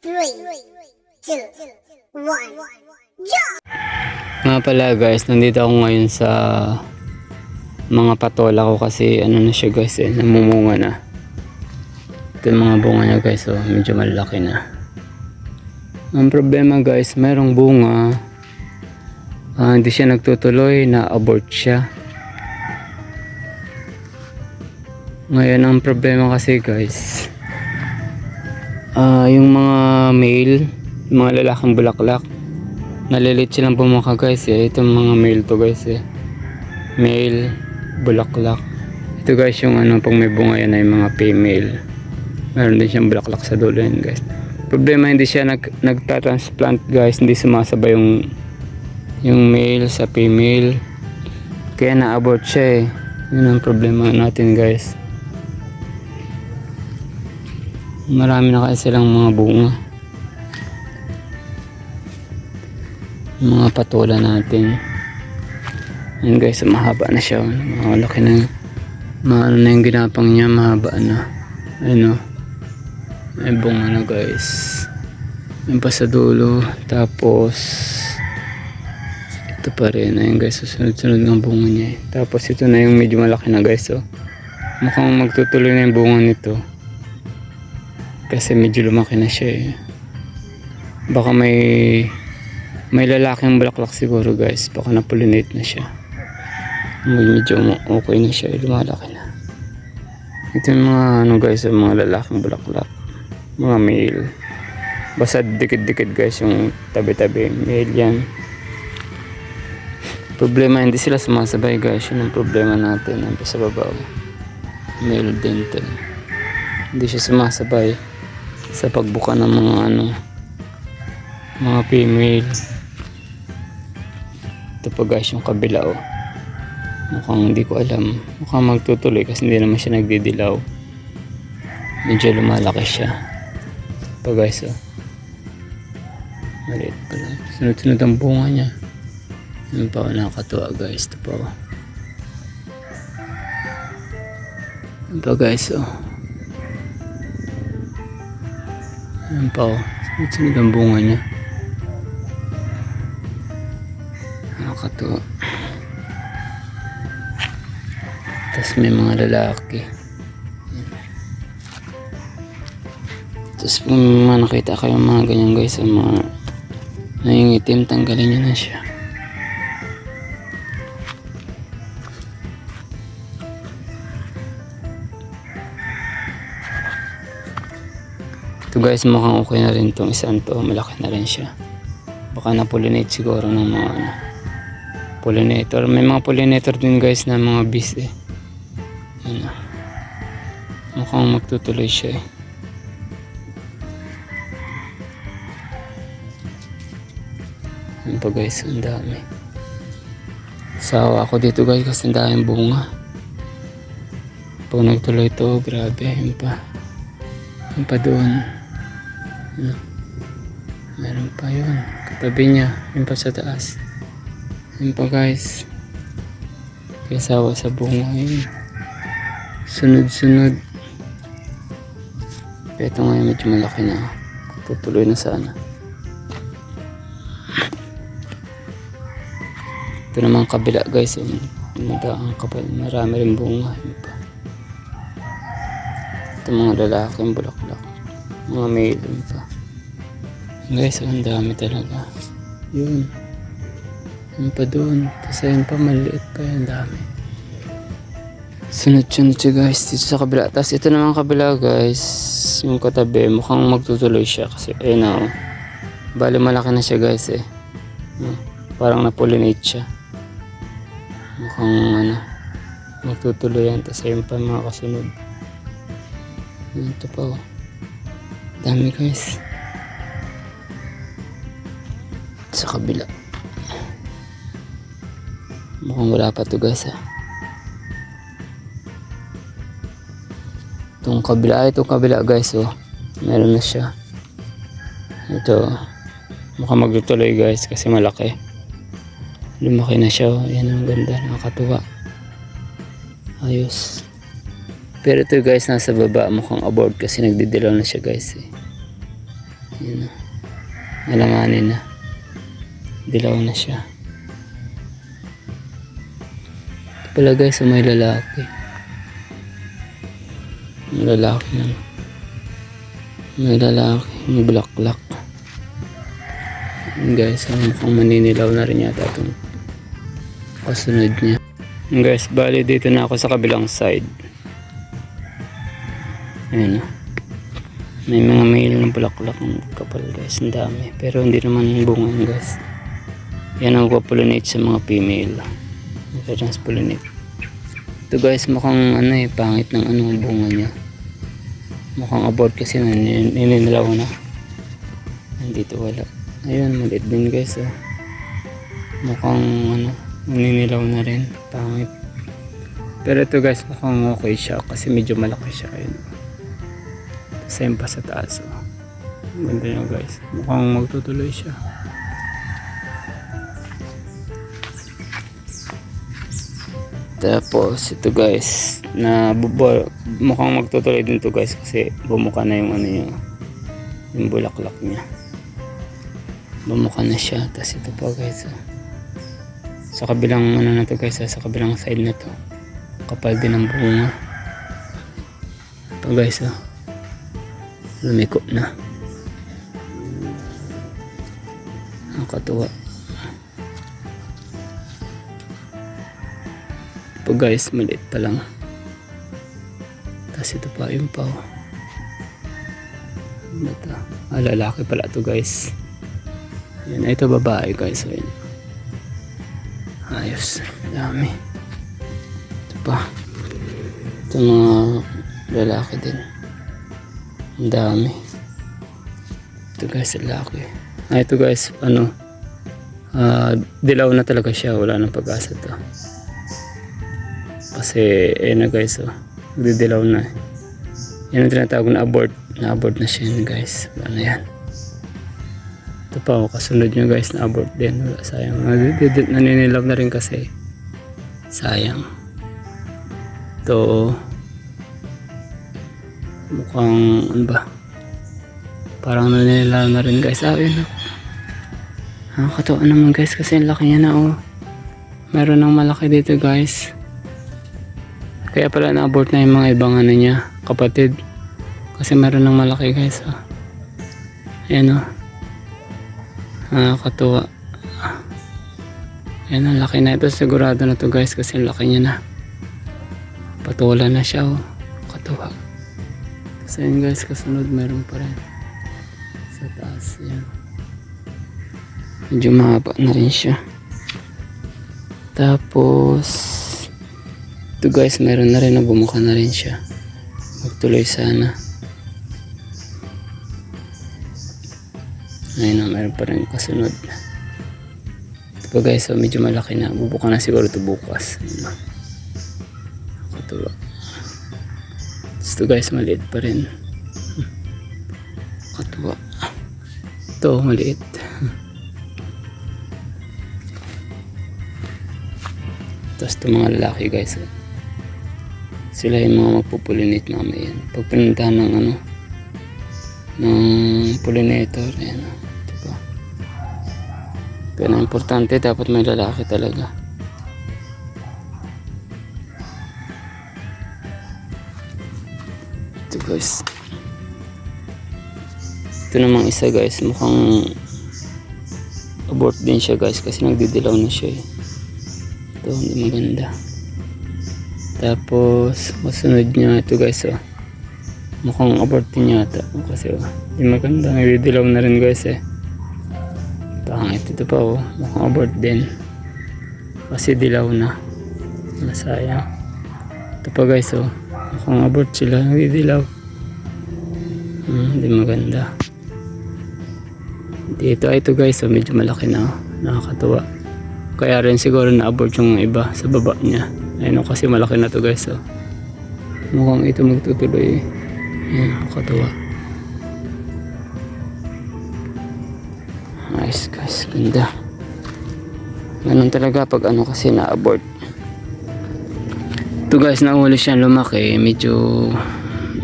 three, two, one, jump! Nga pala guys, nandito ako ngayon sa mga patola ko kasi ano na siya guys eh, namumunga na. Ito yung mga bunga niya guys, so medyo malaki na. Ang problema guys, merong bunga, ah, hindi siya nagtutuloy, na-abort siya. Ngayon ang problema kasi guys, ah, yung mga male, mga lalaking bulaklak, Nalilit silang bumaka guys eh. Itong mga male to guys eh. Male, bulaklak. Ito guys yung ano pag may bunga yan ay mga female. Meron din siyang bulaklak sa dulo yan guys. Problema hindi siya nag, nagta-transplant guys. Hindi sumasabay yung yung male sa female. Kaya na-abort siya eh. Yun ang problema natin guys. Marami na kasi silang mga bunga. Mga patola natin. Ayan guys, mahaba na siya. Malaki na. Maano na yung ginapang niya, mahaba na. Ayun o. May bunga na guys. Yan pa sa dulo. Tapos, ito pa rin. Ayun guys, susunod-sunod ng bunga niya. Tapos ito na yung medyo malaki na guys. So, mukhang magtutuloy na yung bunga nito. Kasi medyo lumaki na siya eh. Baka may may lalaking bulaklak siguro guys. Baka na-pollinate na siya. Medyo okay na siya. Lumalaki na. Ito yung mga ano guys. Yung mga lalaking bulaklak. Mga male. Basta dikit-dikit guys yung tabi-tabi. Male yan. Problema hindi sila sumasabay guys. Yun ang problema natin. Nandito sa baba. oh. Male din to. Hindi siya sumasabay sa pagbuka ng mga ano mga female ito pa guys yung kabila oh. Mukhang hindi ko alam. Mukhang magtutuloy kasi hindi naman siya nagdidilaw. Medyo lumalaki siya. Ito pa guys oh. Maliit pa lang. Sunod-sunod ang bunga niya. Yun pa oh, nakakatuwa guys. Ito pa oh. Pa guys oh. Yun pa oh. Sunod-sunod ang bunga niya. Nakakatuwa. Tapos may mga lalaki. Tapos kung mga nakita kayo mga ganyan guys, ang mga nangingitim, tanggalin nyo na siya. Ito guys, mukhang okay na rin tong isang to. Malaki na rin siya. Baka na-pollinate siguro ng mga ano, pollinator. May mga pollinator din guys na mga bees eh. Ano. Mukhang magtutuloy siya eh. Yan pa guys, ang dami. Sawa ako dito guys kasi ang daming bunga. Pag nagtuloy to, grabe, yun pa. Yun pa doon. Ano? Meron pa yun. Katabi niya, yun pa sa taas. Yun pa guys. Kaya sawa sa bunga yun. Sunod-sunod. Pero ito ngayon medyo malaki na. Tutuloy na sana. Ito naman kabila guys. Yung ang kapal. Marami rin bunga. Yun pa. Ito mga lalaking bulaklak. Mga yun pa. Guys, ang dami talaga. Yun. Yun pa doon. Tapos ayun pa, maliit pa yan. Dami. Sunod-sunod siya guys dito sa kabila. Tapos ito naman kabila guys. Yung katabi, mukhang magtutuloy siya. Kasi ayun na oh. Bali malaki na siya guys eh. Hmm, Parang na-pollinate siya. Mukhang ano. Magtutuloy yan. Tapos ayun pa mga kasunod. Yun, Ito pa oh. Dami guys. Sa kabila. Mukhang wala pa to guys ah. Itong kabila, ah, itong kabila guys oh. Meron na siya. Ito. Mukhang magtutuloy guys kasi malaki. Lumaki na siya oh. Yan ang ganda, nakakatuwa. Ayos. Pero ito guys, nasa baba mukhang abort kasi nagdidilaw na siya guys eh. Yun na. Alanganin na. Dilaw na siya. Ito pala guys, so may lalaki. May lalaki na. May lalaki. May bulaklak. Yun guys, so mukhang maninilaw na rin yata itong kasunod niya. Guys, bali dito na ako sa kabilang side. Ayan na. May mga mail ng bulaklak ng kapal guys, ang dami. Pero hindi naman bunga yun, guys. Yan ang pollinate sa mga female. Nagka-transpollinate. Ito guys, mukhang ano eh, pangit ng ano ang bunga niya. Mukhang abort kasi na nin- nininilaw na. Nandito wala. Ayun, maliit din guys. Oh. Mukhang ano, naninilaw na rin. Pangit. Pero ito guys, mukhang okay siya kasi medyo malaki siya. Ayun. Same pa sa taas. Oh. Ganda niya guys. Mukhang magtutuloy siya. Tapos ito guys, na bubo, mukhang magtutuloy din to guys kasi bumuka na yung ano niya, yung bulaklak niya. Bumuka na siya. Tapos ito pa guys. Oh. Sa kabilang ano na to guys, ah, sa kabilang side na to. Kapal din ang bunga. Ito guys, oh. Lumiko na. Nakakatuwa. Ito guys, maliit pa lang. Tapos ito pa yung pa. oh. Ano to? Ah, lalaki pala to guys. Yan, ito babae guys. So, yun. Ayos. Dami. Ito pa. Ito mga lalaki din. Ang dami. Ito guys, lalaki. Ah, ito guys, ano, ah, dilaw na talaga siya. Wala nang pag-asa to. Kasi, eh na guys, oh, didilaw na. Yan ang tinatawag na abort. Na-abort na siya yun, guys. Wala na yan. Ito pa, oh, kasunod nyo guys, na-abort din. Wala, sayang. Naninilaw na rin kasi. Sayang. Ito, oh. Mukhang, ano ba? Parang naninilaw na rin guys. Ah, yun. Nakakatawa naman guys kasi ang laki niya na, oh. Meron ng malaki dito guys. Kaya pala na-abort na yung mga ibang ano niya, kapatid. Kasi meron ng malaki guys. Oh. Ayan oh. Nakakatuwa. Ayan ang laki na ito. Sigurado na to guys kasi ang laki niya na. Patulan na siya oh. Katuwa. Kasi yun guys, kasunod meron pa rin. Sa taas yan. Medyo mahaba na rin siya. Tapos, ito guys, meron na rin na bumuka na rin siya. Magtuloy sana. Ayun na, meron pa rin kasunod. Ito pa guys, so medyo malaki na. Bubuka na siguro ito bukas. Ayun Ito guys, maliit pa rin. Katuwa. Ito, maliit. Tapos ito mga lalaki guys. Sila yung mga magpupulinate mamaya yan. Pag pinuntahan ng ano, ng pollinator, oh. Ito pa. Kaya na importante, dapat may lalaki talaga. Guys. Ito namang isa guys, mukhang abort din siya guys kasi nagdidilaw na siya eh. Ito, hindi maganda. Tapos, masunod niya ito guys, oh. Mukhang abort din yata. Kasi, oh, hindi maganda. Nagdidilaw na rin guys, eh. Pangit ito pa, oh. Mukhang abort din. Kasi dilaw na. Masaya. Ito pa guys, oh. Mukhang abort sila. Nagdidilaw. Hmm, hindi maganda. Dito, ah, ito guys, oh, medyo malaki na, oh. Nakakatuwa. Kaya rin siguro na-abort yung iba sa baba niya. Ayun o, kasi malaki na to guys. Oh. Mukhang ito magtutuloy. eh. Ayan, nakakatuwa. Nice guys, ganda. Ganun talaga pag ano kasi na-abort. Ito guys, nauli siya lumaki. Medyo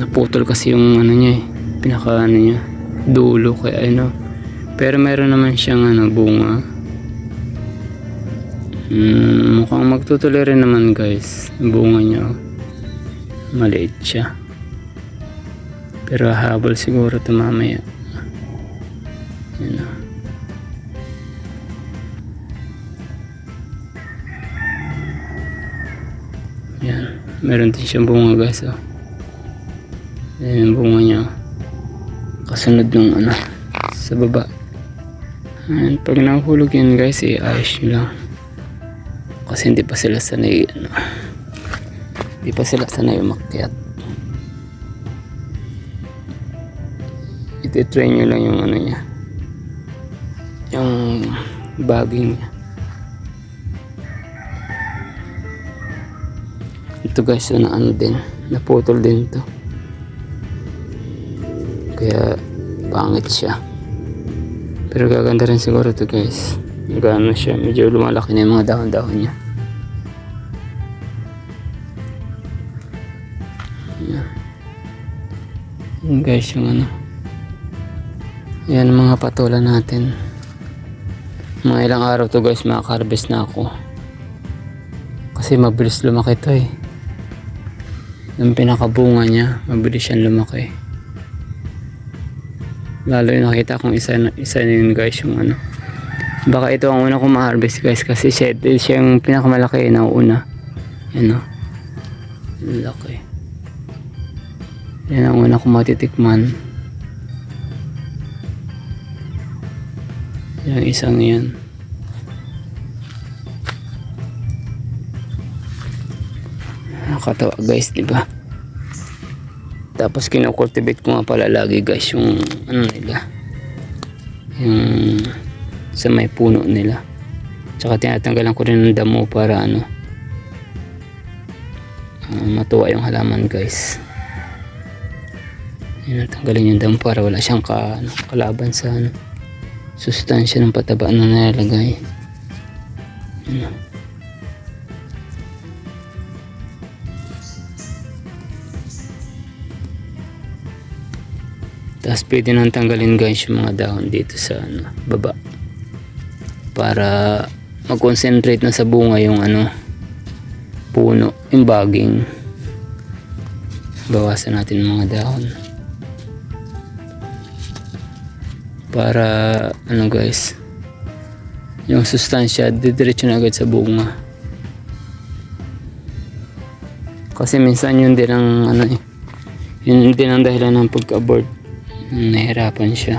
naputol kasi yung ano niya eh. Pinaka ano niya. dulo kaya ano. Pero meron naman siyang ano, bunga. Hmm, mukhang magtutuloy rin naman guys. Bunga niya. oh. Maliit siya. Pero habol siguro ito mamaya. Yan oh. Yan. Meron din siyang bunga guys. Oh. Yan yung bunga niya. oh. Kasunod ng ano. Sa baba. Ayan, pag nahulog yan guys, eh, ayos nyo lang. Kasi hindi pa sila sanay, ano. Hindi pa sila sanay umakyat. Ititrain nyo lang yung ano niya. Yung baging niya. Ito guys, na ano din. Naputol din to. Kaya pangit siya. Pero gaganda rin siguro to guys. Gano siya. Medyo lumalaki na yung mga dahon-dahon niya. Yan guys yung ano. Yan mga patola natin. Mga ilang araw to guys makaka-harvest na ako. Kasi mabilis lumaki to eh. Yung pinakabunga niya, mabilis siyang lumaki. Lalo yung nakita kong isa isa na yun guys yung ano. Baka ito ang una kong ma-harvest guys kasi siya, siya yung pinakamalaki na una. Yan o. Ang Laki. Yan ang una kong matitikman. Yung isang yan. Nakakatawa guys, di ba? Tapos kinocultivate ko nga pala lagi guys yung ano nila. Yung sa may puno nila. Tsaka tinatanggalan ko rin ng damo para ano ah, matuwa yung halaman guys. Yan, natanggalin yung damo para wala siyang ka, ano, kalaban sa ano, sustansya ng pataba na nilalagay. Ano. Tapos pwede nang tanggalin guys yung mga dahon dito sa ano, baba. Para mag-concentrate na sa bunga yung ano, puno, yung baging. Bawasan natin mga dahon. Para ano guys, yung sustansya didiretso na agad sa bunga. Kasi minsan yun din ang ano eh, yun din ang dahilan ng pagka-abort. Nahirapan siya.